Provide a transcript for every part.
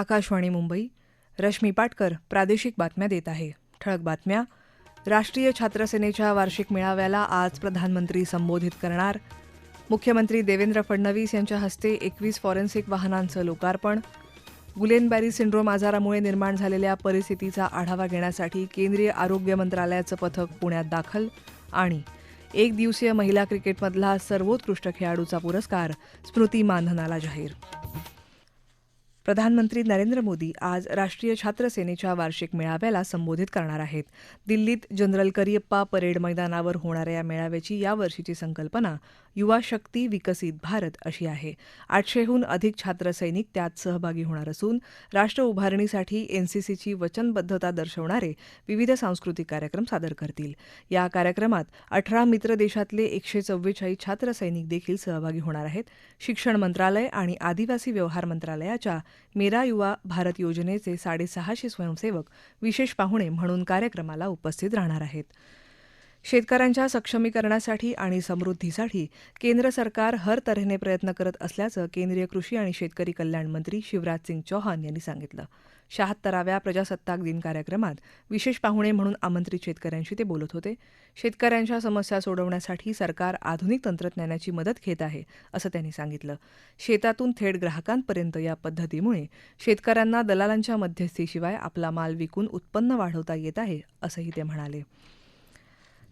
आकाशवाणी मुंबई रश्मी पाटकर प्रादेशिक बातम्या देत आहे. ठळक बातम्या. राष्ट्रीय छात्रसेनेच्या वार्षिक मेळाव्याला आज प्रधानमंत्री संबोधित करणार. मुख्यमंत्री देवेंद्र फडणवीस यांच्या हस्ते एकवीस फॉरेन्सिक वाहनांचं लोकार्पण. गुलेनबॅरी सिंड्रोम आजारामुळे निर्माण झालेल्या परिस्थितीचा आढावा घेण्यासाठी केंद्रीय आरोग्य मंत्रालयाचं पथक पुण्यात दाखल. आणि एक दिवसीय महिला क्रिकेटमधला सर्वोत्कृष्ट खेळाडूचा पुरस्कार स्मृती मानधनाला जाहीर प्रधानमंत्री नरेंद्र मोदी आज राष्ट्रीय छात्र सेनेच्या वार्षिक मेळाव्याला संबोधित करणार आहेत. दिल्लीत जनरल करियप्पा परेड मैदानावर होणाऱ्या या मेळाव्याची यावर्षीची संकल्पना युवा शक्ती विकसित भारत अशी आहे. आठशेहून अधिक छात्र सैनिक त्यात सहभागी होणार असून राष्ट्र उभारणीसाठी एनसीसीची वचनबद्धता दर्शवणारे विविध सांस्कृतिक कार्यक्रम सादर करतील. या कार्यक्रमात अठरा मित्र देशातले एकशे चव्वेचाळीस छात्र सैनिक देखील सहभागी होणार आहेत. शिक्षण मंत्रालय आणि आदिवासी व्यवहार मंत्रालयाच्या मेरा युवा भारत योजनेचे साडेसहाशे स्वयंसेवक विशेष पाहुणे म्हणून कार्यक्रमाला उपस्थित राहणार आहेत. शेतकऱ्यांच्या सक्षमीकरणासाठी आणि समृद्धीसाठी केंद्र सरकार हर तऱ्हेने प्रयत्न करत असल्याचं केंद्रीय कृषी आणि शेतकरी कल्याण मंत्री शिवराज सिंग चौहान यांनी सांगितलं. शहात्तराव्या प्रजासत्ताक दिन कार्यक्रमात विशेष पाहुणे म्हणून आमंत्रित शेतकऱ्यांशी ते बोलत होते. शेतकऱ्यांच्या समस्या सोडवण्यासाठी सरकार आधुनिक तंत्रज्ञानाची मदत घेत आहे असं त्यांनी सांगितलं. शेतातून थेट ग्राहकांपर्यंत या पद्धतीमुळे शेतकऱ्यांना दलालांच्या मध्यस्थीशिवाय आपला माल विकून उत्पन्न वाढवता येत आहे असंही ते म्हणाले.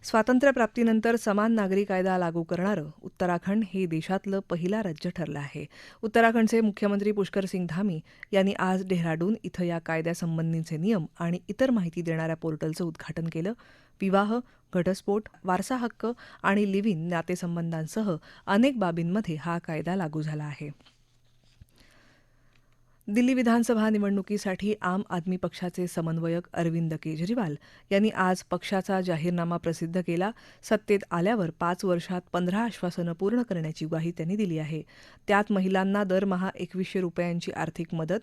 स्वातंत्र्यप्राप्तीनंतर समान नागरी कायदा लागू करणारं उत्तराखंड हे देशातलं पहिला राज्य ठरलं आहे. उत्तराखंडचे मुख्यमंत्री पुष्कर सिंग धामी यांनी आज डेहराडून इथं या कायद्यासंबंधीचे नियम आणि इतर माहिती देणाऱ्या पोर्टलचं उद्घाटन केलं. विवाह घटस्फोट वारसा हक्क आणि लिव्ह इन नातेसंबंधांसह अनेक बाबींमध्ये हा कायदा लागू झाला आहे. दिल्ली विधानसभा निवडणुकीसाठी आम आदमी पक्षाचे समन्वयक अरविंद केजरीवाल यांनी आज पक्षाचा जाहीरनामा प्रसिद्ध केला. सत्तेत आल्यावर पाच वर्षात पंधरा आश्वासनं पूर्ण करण्याची ग्वाही त्यांनी दिली आहे. त्यात महिलांना दरमहा एकवीसशे रुपयांची आर्थिक मदत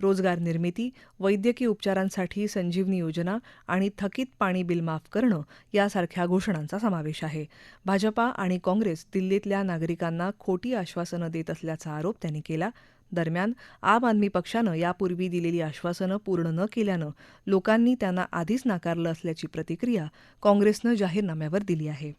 रोजगार निर्मिती वैद्यकीय उपचारांसाठी संजीवनी योजना आणि थकीत पाणी बिल माफ करणं यासारख्या घोषणांचा समावेश आहे. भाजपा आणि काँग्रेस दिल्लीतल्या नागरिकांना खोटी आश्वासनं देत असल्याचा आरोप त्यांनी केला. दरम्यान आम आदमी पक्षानं यापूर्वी दिलेली आश्वासनं पूर्ण न केल्यानं लोकांनी त्यांना आधीच नाकारलं असल्याची प्रतिक्रिया काँग्रेसनं जाहीरनाम्यावर दिली आहे.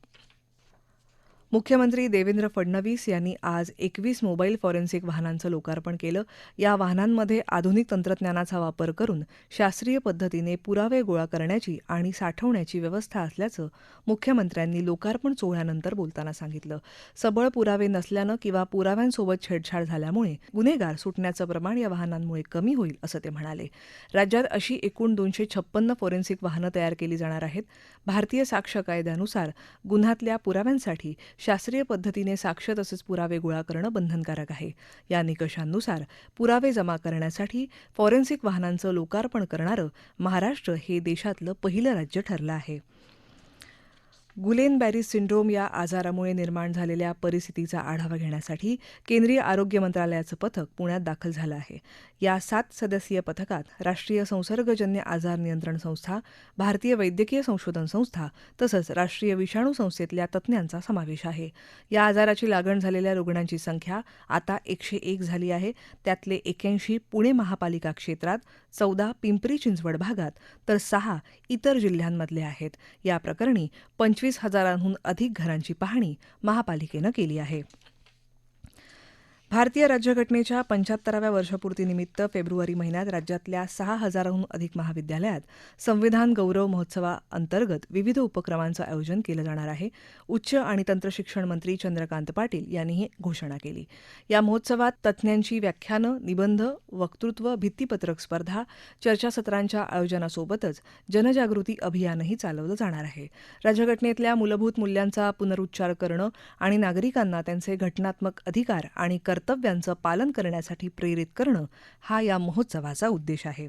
मुख्यमंत्री देवेंद्र फडणवीस यांनी आज एकवीस मोबाईल फॉरेन्सिक वाहनांचं लोकार्पण केलं. या वाहनांमध्ये आधुनिक तंत्रज्ञानाचा वापर करून शास्त्रीय पद्धतीने पुरावे गोळा करण्याची आणि साठवण्याची व्यवस्था असल्याचं मुख्यमंत्र्यांनी लोकार्पण सोहळ्यानंतर बोलताना सांगितलं. सबळ पुरावे नसल्यानं किंवा पुराव्यांसोबत छेडछाड झाल्यामुळे गुन्हेगार सुटण्याचं प्रमाण या वाहनांमुळे कमी होईल असं ते म्हणाले. राज्यात अशी एकूण दोनशे छप्पन्न फॉरेन्सिक वाहनं तयार केली जाणार आहेत. भारतीय साक्ष कायद्यानुसार गुन्ह्यातल्या पुराव्यांसाठी शास्त्रीय पद्धतीने साक्ष तसंच पुरावे गोळा करणं बंधनकारक आहे. या निकषांनुसार पुरावे जमा करण्यासाठी फॉरेन्सिक वाहनांचं लोकार्पण करणारं महाराष्ट्र हे देशातलं पहिलं राज्य ठरलं आहे. गुलेन बॅरी सिंड्रोम या आजारामुळे निर्माण झालेल्या परिस्थितीचा आढावा घेण्यासाठी केंद्रीय आरोग्य मंत्रालयाचं पथक पुण्यात दाखल झालं आहे. या सात सदस्यीय पथकात राष्ट्रीय संसर्गजन्य आजार नियंत्रण संस्था भारतीय वैद्यकीय संशोधन संस्था तसंच राष्ट्रीय विषाणू संस्थेतल्या तज्ज्ञांचा समावेश आहे. या आजाराची लागण झालेल्या रुग्णांची संख्या आता एकशे एक झाली आहे. त्यातले एक्याऐंशी पुणे महापालिका क्षेत्रात चौदा पिंपरी चिंचवड भागात तर सहा इतर जिल्ह्यांमधले आहेत. या प्रकरणी पंचवीस हजारांहून अधिक घरांची पाहणी महापालिकेनं केली आहे. भारतीय राज्यघटनेच्या पंच्याहत्तराव्या वर्षपूर्तीनिमित्त फेब्रुवारी महिन्यात राज्यातल्या सहा हजाराहून अधिक महाविद्यालयात संविधान गौरव महोत्सवाअंतर्गत विविध उपक्रमांचं आयोजन केलं जाणार आहे. उच्च आणि तंत्रशिक्षण मंत्री चंद्रकांत पाटील यांनी ही घोषणा केली. या महोत्सवात तज्ज्ञांची व्याख्यानं निबंध वक्तृत्व भित्तीपत्रक स्पर्धा चर्चासत्रांच्या आयोजनासोबतच जनजागृती अभियानही चालवलं जाणार आहे. राज्यघटनेतल्या मूलभूत मूल्यांचा पुनरुच्चार करणं आणि नागरिकांना त्यांचे घटनात्मक अधिकार आणि कर्तव्यांचं पालन करण्यासाठी प्रेरित करणं हा या महोत्सवाचा उद्देश आहे.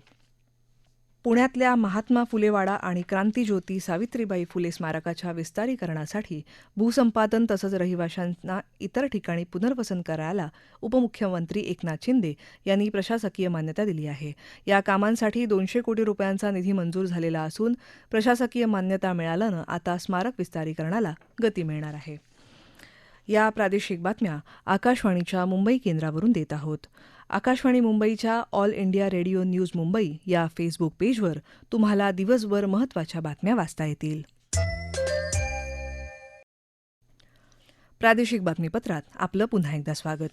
पुण्यातल्या महात्मा फुलेवाडा आणि क्रांतीज्योती सावित्रीबाई फुले स्मारकाच्या विस्तारीकरणासाठी भूसंपादन तसंच रहिवाशांना इतर ठिकाणी पुनर्वसन करायला उपमुख्यमंत्री एकनाथ शिंदे यांनी प्रशासकीय मान्यता दिली आहे. या कामांसाठी दोनशे कोटी रुपयांचा निधी मंजूर झालेला असून प्रशासकीय मान्यता मिळाल्यानं आता स्मारक विस्तारीकरणाला गती मिळणार आहे. या प्रादेशिक बातम्या आकाशवाणीच्या मुंबई केंद्रावरून देत आहोत. आकाशवाणी मुंबईच्या All India Radio news Mumbai या फेसबुक पेजवर तुम्हाला दिवसभर महत्त्वाच्या बातम्या वाचता येतील. प्रादेशिक बातमीपत्रात आपलं पुन्हा एकदा स्वागत.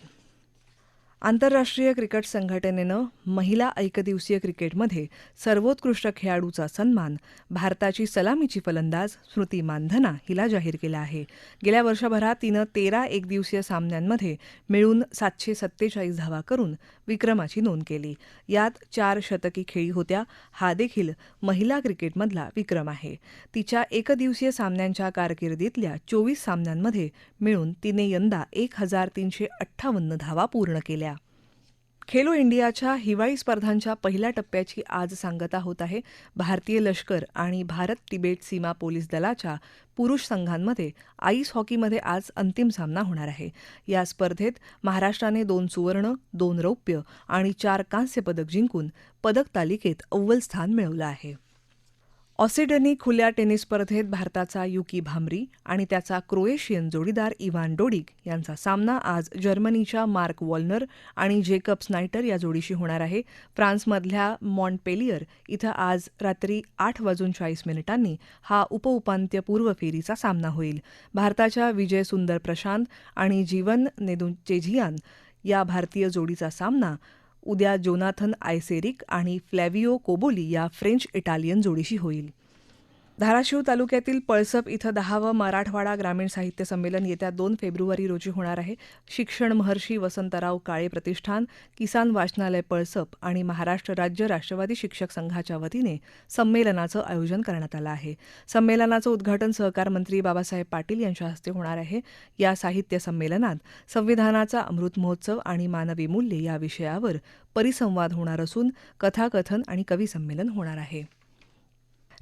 आंतरराष्ट्रीय क्रिकेट संघटनेनं महिला एकदिवसीय क्रिकेटमध्ये सर्वोत्कृष्ट खेळाडूचा सन्मान भारताची सलामीची फलंदाज स्मृती मानधना हिला जाहीर केला आहे. गेल्या वर्षभरात तिनं तेरा एकदिवसीय सामन्यांमध्ये मिळून सातशे सत्तेचाळीस धावा करून विक्रमाची नोंद केली. यात चार शतकी खेळी होत्या हा देखील महिला क्रिकेटमधला विक्रम आहे. तिच्या एकदिवसीय सामन्यांच्या कारकिर्दीतल्या चोवीस सामन्यांमध्ये मिळून तिने यंदा एक हजार तीनशे अठ्ठावन्न धावा पूर्ण केल्या. खेलो इंडियाच्या हिवाळी स्पर्धांच्या पहिल्या टप्प्याची आज सांगता होत आहे. भारतीय लष्कर आणि भारत तिबेट सीमा पोलीस दलाच्या पुरुष संघांमध्ये आईस हॉकीमध्ये आज अंतिम सामना होणार आहे. या स्पर्धेत महाराष्ट्राने दोन सुवर्ण दोन रौप्य आणि चार कांस्य पदक जिंकून पदक तालिकेत अव्वल स्थान मिळवलं आहे. ऑसिडनी खुल्या टेनिस स्पर्धेत भारताचा युकी भामरी आणि त्याचा क्रोएशियन जोडीदार इव्हान डोडिक यांचा सामना आज जर्मनीच्या मार्क वॉल्नर आणि जेकब स्नायटर या जोडीशी होणार आहे. फ्रान्समधल्या मॉन्टपेलियर इथं आज रात्री आठ वाजून चाळीस मिनिटांनी हा उपउपांत्यपूर्व फेरीचा सामना होईल. भारताच्या विजय सुंदर प्रशांत आणि जीवन नेदुचेझियान या भारतीय जोडीचा सामना उद्या जोनाथन आयसेरिक आणि फ्लॅव्हिओ कोबोली या फ्रेंच इटालियन जोडीशी होईल. धाराशिव तालुक्यातील पळसप इथं दहावं मराठवाडा ग्रामीण साहित्य संमेलन येत्या दोन फेब्रुवारी रोजी होणार आहे. शिक्षण महर्षी वसंतराव काळे प्रतिष्ठान किसान वाचनालय पळसप आणि महाराष्ट्र राज्य राष्ट्रवादी शिक्षक संघाच्या वतीने संमेलनाचं आयोजन करण्यात आलं आहे. संमेलनाचं उद्घाटन सहकार मंत्री बाबासाहेब पाटील यांच्या हस्ते होणार आहे. या साहित्य संमेलनात संविधानाचा अमृत महोत्सव आणि मानवी मूल्ये या विषयावर परिसंवाद होणार असून कथाकथन आणि कवी संमेलन होणार आहे.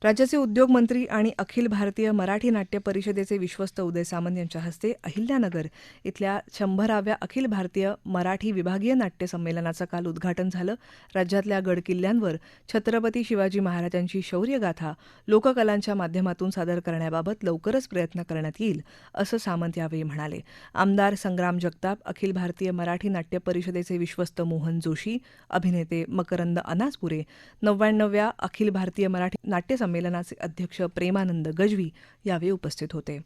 राज्याचे उद्योगमंत्री आणि अखिल भारतीय मराठी नाट्य परिषदेचे विश्वस्त उदय सामंत यांच्या हस्ते अहिल्यानगर इथल्या शंभराव्या अखिल भारतीय मराठी विभागीय नाट्य संमेलनाचं काल उद्घाटन झालं. राज्यातल्या गडकिल्ल्यांवर छत्रपती शिवाजी महाराजांची शौर्यगाथा लोककलांच्या माध्यमातून सादर करण्याबाबत लवकरच प्रयत्न करण्यात येईल असं सामंत यावेळी म्हणाले. आमदार संग्राम जगताप अखिल भारतीय मराठी नाट्य परिषदेचे विश्वस्त मोहन जोशी अभिनेते मकरंद अनासपुरे नव्याण्णव्या अखिल भारतीय मराठी नाट्य संमेलनाचे अध्यक्ष प्रेमानंद गजवी यावेळी उपस्थित होते.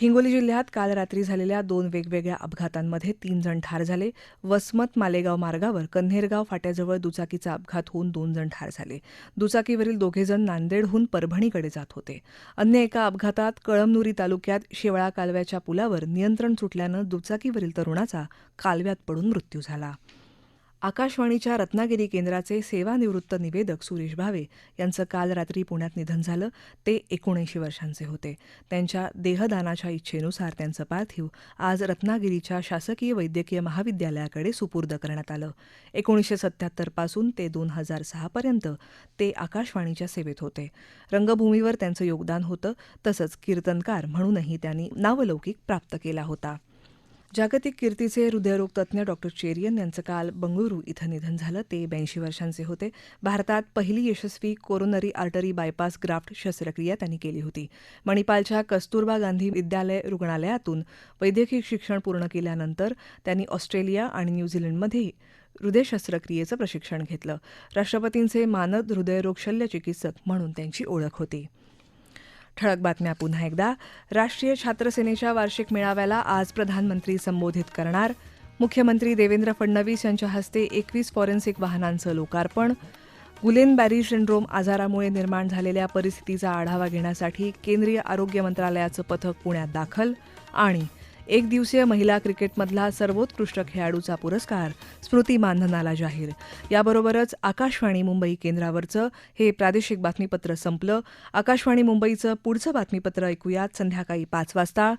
हिंगोली जिल्ह्यात काल रात्री झालेल्या दोन वेगवेगळ्या अपघातांमध्ये तीन जण ठार झाले. वसमत मालेगाव मार्गावर कन्हेरगाव फाट्याजवळ दुचाकीचा अपघात होऊन दोन जण ठार झाले. दुचाकीवरील दोघेजण नांदेडहून परभणीकडे जात होते. अन्य एका अपघातात कळमनुरी तालुक्यात शेवळा कालव्याच्या पुलावर नियंत्रण सुटल्यानं दुचाकीवरील तरुणाचा कालव्यात पडून मृत्यू झाला. आकाशवाणीच्या रत्नागिरी केंद्राचे सेवानिवृत्त निवेदक सुरेश भावे यांचं काल रात्री पुण्यात निधन झालं. ते एकोणऐंशी वर्षांचे होते. त्यांच्या देहदानाच्या इच्छेनुसार त्यांचं पार्थिव आज रत्नागिरीच्या शासकीय वैद्यकीय महाविद्यालयाकडे सुपूर्द करण्यात आलं. एकोणीसशे सत्याहत्तरपासून ते दोन हजार सहापर्यंत ते आकाशवाणीच्या सेवेत होते. रंगभूमीवर त्यांचं योगदान होतं तसंच कीर्तनकार म्हणूनही त्यांनी नावलौकिक प्राप्त केला होता. जागतिक कीर्तीचे हृदयरोग तज्ज्ञ डॉक्टर चेरियन यांचं काल बंगळुरू इथं निधन झालं. ते ब्याऐंशी वर्षांचे होते. भारतात पहिली यशस्वी कोरोनरी आर्टरी बायपास ग्राफ्ट शस्त्रक्रिया त्यांनी केली होती. मणिपालच्या कस्तुरबा गांधी विद्यालय रुग्णालयातून वैद्यकीय शिक्षण पूर्ण केल्यानंतर त्यांनी ऑस्ट्रेलिया आणि न्यूझीलंडमध्ये हृदय शस्त्रक्रियेचं प्रशिक्षण घेतलं. राष्ट्रपतींचे मानद हृदयरोग शल्यचिकित्सक म्हणून त्यांची ओळख होती. ठळक बातम्या पुन्हा एकदा. राष्ट्रीय छात्रसेनेच्या वार्षिक मेळाव्याला आज प्रधानमंत्री संबोधित करणार. मुख्यमंत्री देवेंद्र फडणवीस यांच्या हस्ते एकवीस फॉरेन्सिक वाहनांचं लोकार्पण. गुलेन बॅरी सिंड्रोम आजारामुळे निर्माण झालेल्या परिस्थितीचा आढावा घेण्यासाठी केंद्रीय आरोग्य मंत्रालयाचं पथक पुण्यात दाखल आणि एक दिवसीय महिला क्रिकेटमधला सर्वोत्कृष्ट खेळाडूचा पुरस्कार स्मृती मानधनाला जाहीर. याबरोबरच आकाशवाणी मुंबई केंद्रावरचं हे प्रादेशिक बातमीपत्र संपलं. आकाशवाणी मुंबईचं पुढचं बातमीपत्र ऐकूयात संध्याकाळी पाच वाजता.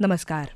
नमस्कार.